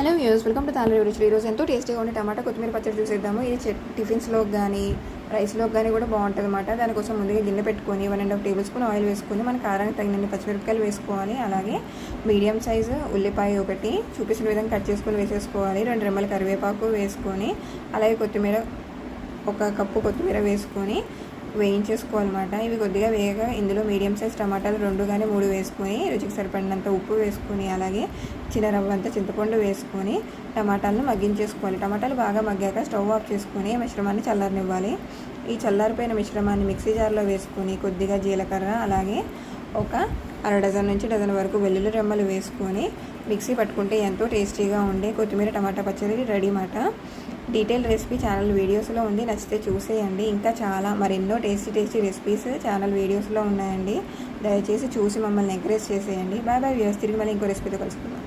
Hello views welcome to తాను రుచులు ఈరోజు ఎంతో టేస్టీగా ఉండే టమాటా కొత్తిమీర పచ్చడి చూసేద్దాము. ఇది టిఫిన్స్లో టిఫిన్స్లోకి కానీ రైస్లోకి కానీ కూడా బాగుంటుంది అనమాట దానికోసం ముందుగా గిన్నె పెట్టుకొని one and half tablespoon oil వేసుకొని మన కారానికి తగినన్ని పచ్చిమిరపకాయలు వేసుకోవాలి. అలాగే మీడియం సైజు ఉల్లిపాయ ఒకటి చూపించిన విధంగా కట్ చేసుకొని వేసేసుకోవాలి. రెండు రెమ్మల కరివేపాకు వేసుకొని అలాగే కొత్తిమీర ఒక కప్పు కొత్తిమీర వేసుకొని వేయించేసుకోవాలన్నమాట ఇవి కొద్దిగా వేగగా ఇందులో మీడియం సైజ్ టమాటాలు రెండు కానీ మూడు వేసుకొని రుచికి సరిపడినంత ఉప్పు వేసుకొని అలాగే చిన్న రవ్వ అంత చింతపండు వేసుకొని టమాటాలను మగ్గించేసుకోవాలి. టమాటాలు బాగా మగ్గాక స్టవ్ ఆఫ్ చేసుకొని మిశ్రమాన్ని చల్లారనివ్వాలి. ఈ చల్లారిపోయిన మిశ్రమాన్ని మిక్సీ జార్లో వేసుకొని కొద్దిగా జీలకర్ర అలాగే ఒక అర డజన్ నుంచి డజన్ వరకు వెల్లుల్లి రెమ్మలు వేసుకొని మిక్సీ పట్టుకుంటే ఎంతో టేస్టీగా ఉండే కొత్తిమీర టమాటా పచ్చడి రెడీ మాట డీటెయిల్ రెసిపీ ఛానల్ వీడియోస్లో ఉంది. నచ్చితే చూసేయండి. ఇంకా చాలా మరెన్నో టేస్టీ టేస్టీ రెసిపీస్ ఛానల్ వీడియోస్లో ఉన్నాయండి. దయచేసి చూసి మమ్మల్ని ఎంకరేజ్ చేసేయండి. బాయ్ బాయ్ వ్యూస్ తిరిగి మళ్ళీ ఇంకో రెసిపీతో కలుసుకుందాం.